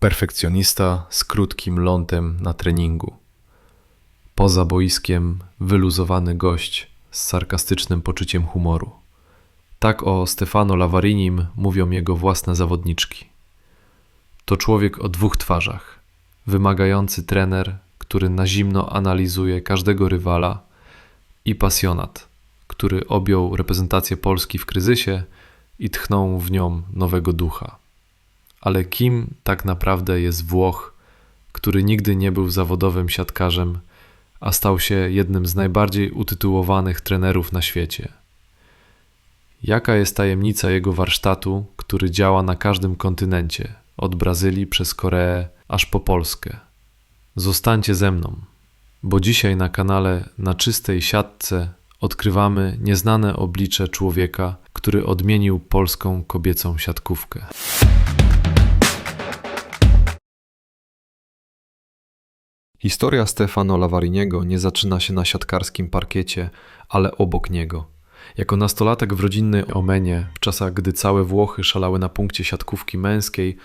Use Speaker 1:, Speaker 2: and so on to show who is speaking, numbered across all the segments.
Speaker 1: Perfekcjonista z krótkim lądem na treningu. Poza boiskiem wyluzowany gość z sarkastycznym poczuciem humoru. Tak o Stefano Lavarinim mówią jego własne zawodniczki. To człowiek o dwóch twarzach. Wymagający trener, który na zimno analizuje każdego rywala i pasjonat, który objął reprezentację Polski w kryzysie i tchnął w nią nowego ducha. Ale kim tak naprawdę jest Włoch, który nigdy nie był zawodowym siatkarzem, a stał się jednym z najbardziej utytułowanych trenerów na świecie? Jaka jest tajemnica jego warsztatu, który działa na każdym kontynencie, od Brazylii przez Koreę aż po Polskę? Zostańcie ze mną, bo dzisiaj na kanale Na Czystej Siatce odkrywamy nieznane oblicze człowieka, który odmienił polską kobiecą siatkówkę. Historia Stefano Lavariniego nie zaczyna się na siatkarskim parkiecie, ale obok niego. Jako nastolatek w rodzinnej Omenie, w czasach gdy całe Włochy szalały na punkcie siatkówki męskiej,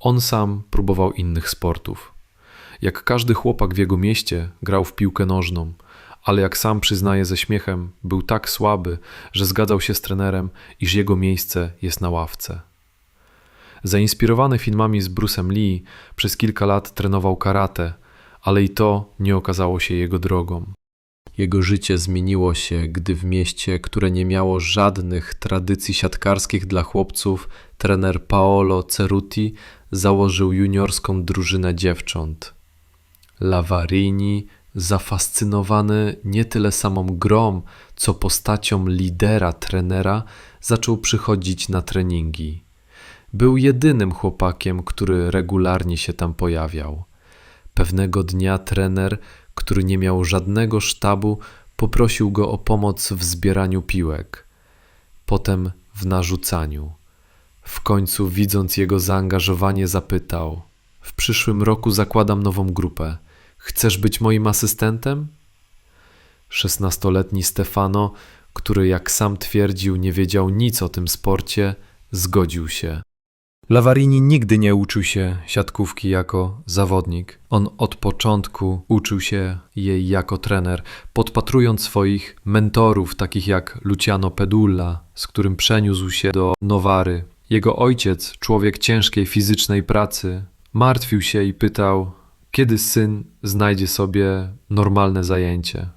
Speaker 1: on sam próbował innych sportów. Jak każdy chłopak w jego mieście, grał w piłkę nożną, ale jak sam przyznaje ze śmiechem, był tak słaby, że zgadzał się z trenerem, iż jego miejsce jest na ławce. Zainspirowany filmami z Bruce'em Lee, przez kilka lat trenował karate, ale i to nie okazało się jego drogą. Jego życie zmieniło się, gdy w mieście, które nie miało żadnych tradycji siatkarskich dla chłopców, trener Paolo Ceruti założył juniorską drużynę dziewcząt. Lavarini, zafascynowany nie tyle samą grą, co postacią lidera trenera, zaczął przychodzić na treningi. Był jedynym chłopakiem, który regularnie się tam pojawiał. Pewnego dnia trener, który nie miał żadnego sztabu, poprosił go o pomoc w zbieraniu piłek, potem w narzucaniu. W końcu, widząc jego zaangażowanie, zapytał: W przyszłym roku zakładam nową grupę. Chcesz być moim asystentem? Szesnastoletni Stefano, który jak sam twierdził, nie wiedział nic o tym sporcie, zgodził się. Lavarini nigdy nie uczył się siatkówki jako zawodnik. On od początku uczył się jej jako trener, podpatrując swoich mentorów, takich jak Luciano Pedulla, z którym przeniósł się do Nowary. Jego ojciec, człowiek ciężkiej fizycznej pracy, martwił się i pytał, kiedy syn znajdzie sobie normalne zajęcie.